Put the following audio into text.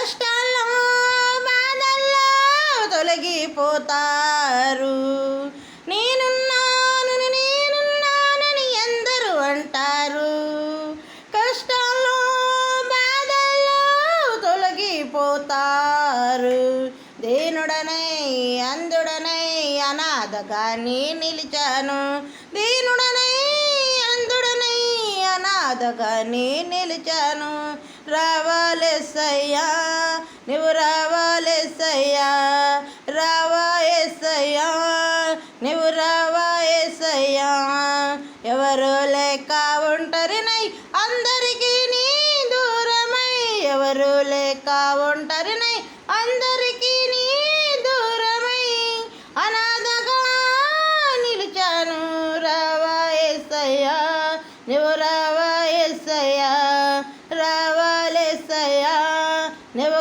కష్టాల్లో బాధల్లో తొలగిపోతారు. నేనున్నాను నేనున్నానని అందరూ అంటారు. కష్టాల్లో బాధల్లో తొలగిపోతారు. దీనుడనై అందుడనై అనాథగాని నిలిచాను. దీనుడనై అందుడనై అనాథగాని నిలిచాను. రావాలి రావాలెస్సై నువ్వు రావా ఏసయ్యా. ఎవరు లేక ఒంటరినై అందరికీ నీ దూరమై. ఎవరు లేక ఒంటరినై అందరికీ నీ దూరమై. అనాథగా నిలిచాను రావా ఏసయ్యా. నువ్వు రావా ఏసయ్యా. రావాలేసయ్యా నువ్వు